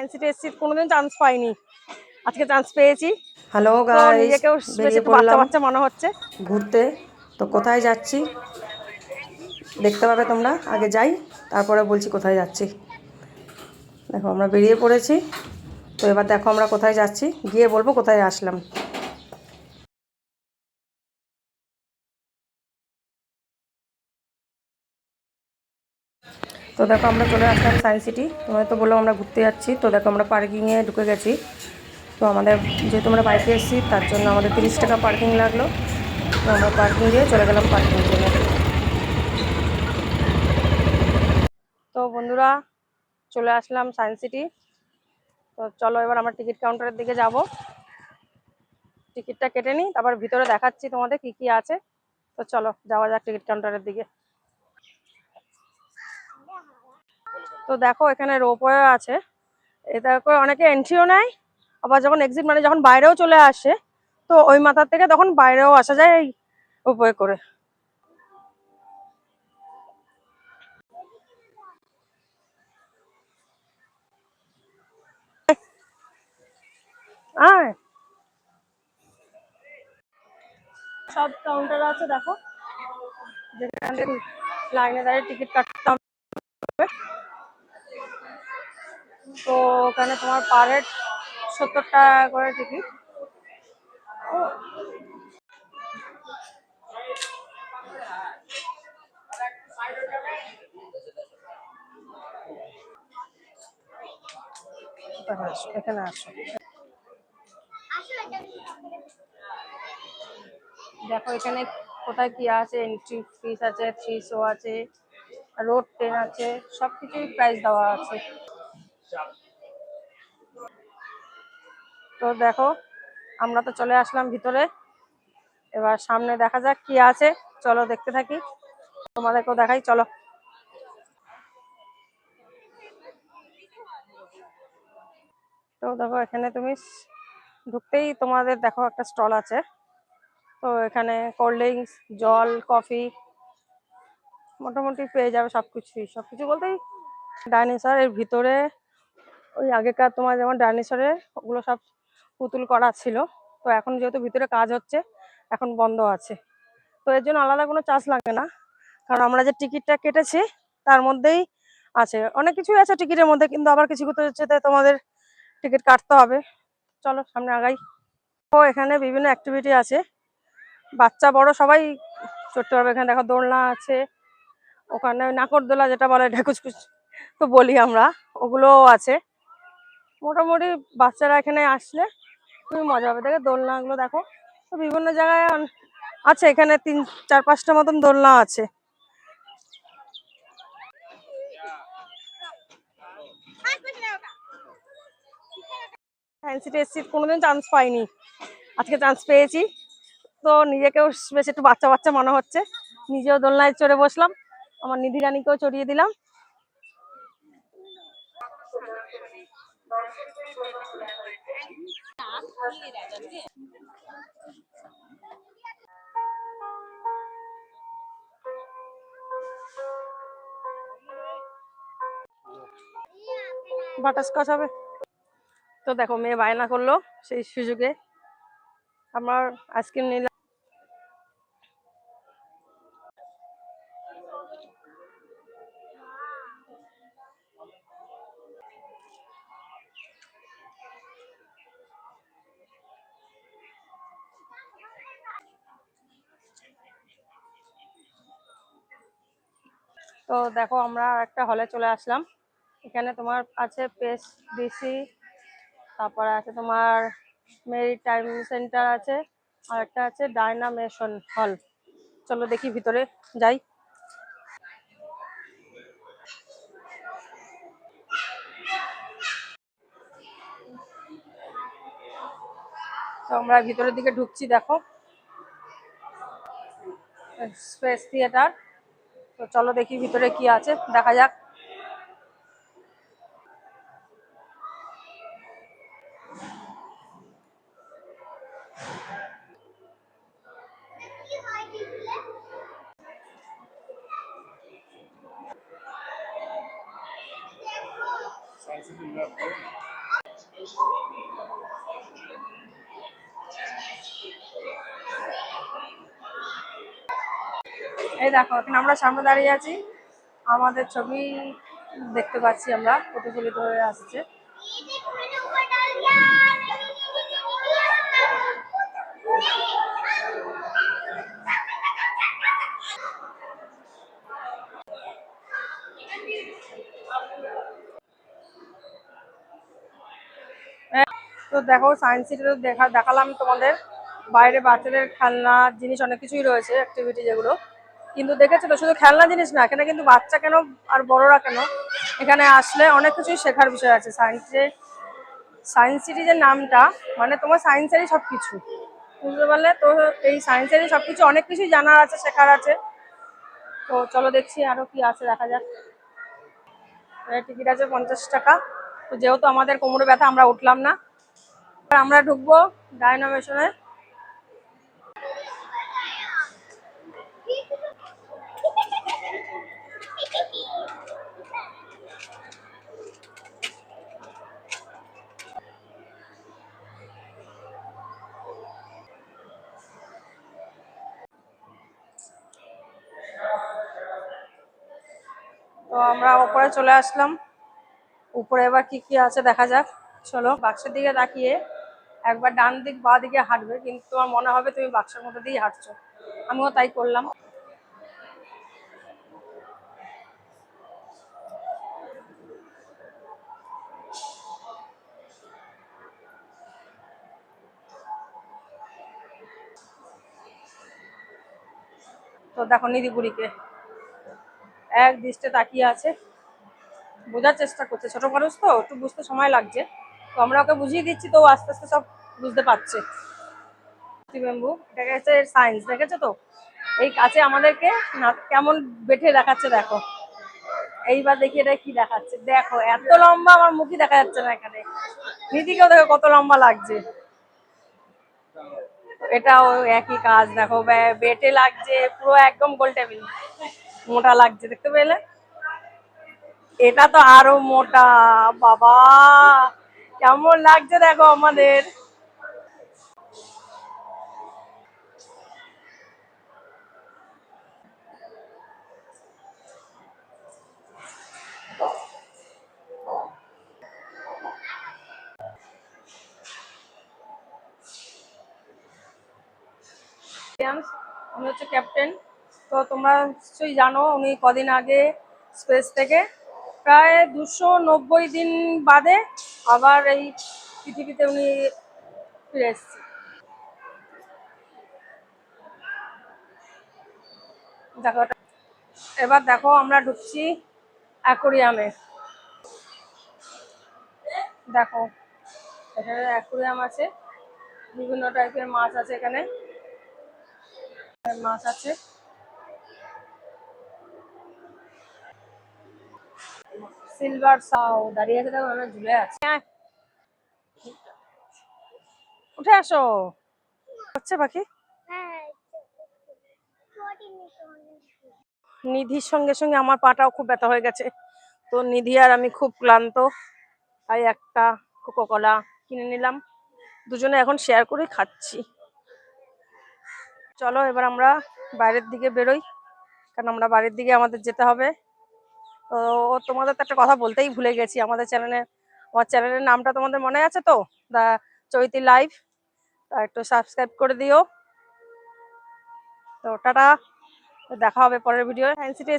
Science city এসেছি কোনোদিন chance পাইনি। আজকে চান্স পেয়েছি। হ্যালো নিজেকেও বাচ্চা বাচ্চা মনে হচ্ছে। ঘুরতে। তো কোথায় যাচ্ছি? দেখতে পাবে তোমরা। আগে যাই তারপরে বলছি কোথায় যাচ্ছি। দেখো আমরা বেরিয়ে পড়েছি। তো এবার দেখো আমরা কোথায় যাচ্ছি। গিয়ে বলব কোথায় আসলাম। তো দেখো, আমরা চলে আসলাম সায়েন্স সিটি তোমাদের তো বললাম আমরা ঘুরতে যাচ্ছি। তো দেখো, আমরা পার্কিংয়ে ঢুকে গেছি। তো আমাদের, যেহেতু আমরা বাইকে এসেছি, তার জন্য আমাদের তিরিশ টাকা পার্কিং লাগল। তো আমরা পার্কিং দিয়ে চলে গেলাম পার্কিং জন্য তো বন্ধুরা, চলে আসলাম সায়েন্স সিটি তো চলো, এবার আমরা টিকিট কাউন্টারের দিকে যাব। টিকিটটা কেটে নিই, তারপর ভিতরে দেখাচ্ছি তোমাদের কি কি আছে। তো চলো, যাওয়া যাক টিকিট কাউন্টারের দিকে। তো দেখো এখানে রোপওয়ে আছে। এটা করে অনেকে এন্ট্রিও নেয়, আবার যখন এক্সিট মানে যখন বাইরেও চলে আসে, তো ওই মাথার থেকে তখন বাইরেও আসা যায় এই রোপওয়ে করে। আয়। সব কাউন্টার আছে, দেখো। লাইনে দাঁড়িয়ে টিকিট কাটতে হবে। তো ওখানে তোমার পার হেড সত্তর টাকা করে টিকিট এখানে দেখো, এখানে কোথায় কি আছে এন্ট্রি ফিস আছে শো আছে রোড ট্রেন আছে সব কিছুই প্রাইস দেওয়া আছে। তো দেখো, আমরা তো চলে আসলাম ভিতরে। এবার সামনে দেখা যাক কি আছে। চলো দেখতে থাকি। তোমাদেরকেও দেখাই, চলো। তো দেখো, এখানে তুমি ঢুকতেই তোমাদের দেখো একটা স্টল আছে। তো এখানে কোল্ড ড্রিঙ্কস, জল, কফি মোটামুটি পেয়ে যাবে সবকিছুই। সবকিছু বলতেই ডাইনোসর এর ভিতরে ওই আগেকার তোমার যেমন ডাইনোসরের, ওগুলো সব পুতুল করা ছিল। তো এখন যেহেতু ভিতরে কাজ হচ্ছে, এখন বন্ধ আছে। তো এর জন্য আলাদা কোনো চার্জ লাগে না। কারণ আমরা যে টিকিটটা কেটেছি, তার মধ্যেই আছে। অনেক কিছুই আছে টিকিটের মধ্যে, কিন্তু আবার কিছু কিছু হচ্ছে তোমাদের টিকিট কাটতে হবে। চলো, সামনে আগাই। ও, এখানে বিভিন্ন অ্যাক্টিভিটি আছে। বাচ্চা, বড় সবাই চড়তে পারবে। এখানে দেখো দোলনা আছে। ওখানে নাকরদোলা যেটা বলে ঢেকুচকুচ তো বলি আমরা। ওগুলোও আছে। মোটামুটি বাচ্চারা এখানে আসলে খুবই মজা হবে। দেখো, দোলনাগুলো দেখো, তো বিভিন্ন জায়গায় আছে এখানে তিন, চার, পাঁচটা মতন দোলনা আছে। এসেছি কোনোদিন চান্স পাইনি। আজকে চান্স পেয়েছি। তো নিজেকেও বেশ একটু বাচ্চা বাচ্চা মনে হচ্ছে। নিজেও দোলনায় চড়ে বসলাম। আমার নিধি রানীকেও চড়িয়ে দিলাম। বাটারস্কচ হবে তো দেখো মেয়ে বায়না করল সেই সুযোগে। আমার আইসক্রিম নিলাম। তো দেখো আমরা একটা হলে চলে আসলাম। এখানে তোমার আছে পেস ডিসি তারপরে আছে তোমার মেরি টাইম সেন্টার আছে, আর একটা আছে ডায়নামেশন হল চলো দেখি ভিতরে যাই। তো আমরা ভিতরের দিকে ঢুকছি, দেখো। স্পেস থিয়েটার তো চলো দেখি ভিতরে কি আছে দেখা যাক। দেখো এখানে আমরা সামনে দাঁড়িয়ে আছি। আমাদের ছবি দেখতে পাচ্ছি আমরা, প্রতিফলিত হয়ে আসছে। তো দেখো সায়েন্স সিটি তো দেখা দেখালাম তোমাদের। বাইরে বাচ্চাদের খেলনা, জিনিস অনেক কিছুই রয়েছে অ্যাক্টিভিটি যেগুলো। কিন্তু দেখেছ তো, শুধু খেলনা জিনিস না, এখানে কিন্তু বাচ্চা কেন আর বড়রা কেন? এখানে আসলে অনেক কিছুই শেখার বিষয় আছে। সায়েন্সে সায়েন্স সিটি যে নামটা মানে তোমার সায়েন্সেরই সব কিছু বুঝতে পারলে? তো এই সায়েন্সেরই সব কিছু অনেক কিছুই জানার আছে, শেখার আছে। তো চলো দেখছি আরও কি আছে, দেখা যাক। টিকিট আছে পঞ্চাশ টাকা। তো যেহেতু আমাদের কোমরে ব্যথা, আমরা উঠলাম না। আমরা ঢুকবো ডায়নামেশনে আমরা ওপরে চলে আসলাম। উপরে এবার কি কি আছে দেখা যাক। চলো, বাক্সের দিকে তাকিয়ে একবার ডান দিক, বা দিকে হাঁটবে, কিন্তু তোমার মনে হবে তুমি বাক্সের মধ্যে দিয়ে হাঁটছো। আমিও তাই করলাম। তো দেখো, নিধিপুরীকে। এক দৃষ্টে তাকিয়ে আছে। বোঝার চেষ্টা করছে। ছোট মানুষ তো, একটু বুঝতে সময় লাগছে। তো আমরা ওকে বুঝিয়ে দিচ্ছি, তো আস্তে আস্তে সব বুঝতে পারছে। সায়েন্স দেখেছ তো? এই কাছে আমাদেরকে কেমন বেঠে দেখাচ্ছে, দেখো। এইবার দেখি এটা কি দেখাচ্ছে। দেখো, এত লম্বা আমার মুখই দেখা যাচ্ছে না এখানে। নিধিকেও দেখো কত লম্বা লাগছে। এটাও একই কাজ, দেখো বেটে লাগছে, পুরো একদম গোল টেবিল। মোটা লাগছে, দেখতে পেলে? এটা তো আরও মোটা, বাবা! কেমন লাগছে দেখো আমাদের। উনি হচ্ছে ক্যাপ্টেন তো তোমরা নিশ্চয়ই জানো উনি কদিন আগে স্পেস থেকে। প্রায় দুশো নব্বই দিন বাদে আবার এই পৃথিবীতে উনি ফিরে এসেছে দেখো, এবার দেখো আমরা ঢুকছি অ্যাকোরিয়ামে। দেখো, এখানে অ্যাকোরিয়াম আছে, বিভিন্ন টাইপের মাছ আছে এখানে। মাছ আছে। সিলভার দাঁড়িয়ে আছে দেখো, আমরা ঝুলে আছে। উঠে আসো। হচ্ছে পাখি? নিধির সঙ্গে সঙ্গে আমার পাটাও খুব ব্যথা হয়ে গেছে। তো নিধি আর আমি খুব ক্লান্ত। তাই একটা কোকো কলা কিনে নিলাম। দুজনে এখন শেয়ার করে খাচ্ছি। চলো, এবার আমরা বাইরের দিকে বেরোই। কারণ আমরা বাড়ির দিকে আমাদের যেতে হবে। তো তোমাদের তো একটা কথা বলতেই ভুলে গেছি। আমাদের চ্যানেলে আমার চ্যানেলের নামটা তোমাদের মনে আছে তো? The Chaiti live. তা একটু সাবস্ক্রাইব করে দিও। তো টাটা। দেখা হবে পরের ভিডিও হ্যান্ড সিটি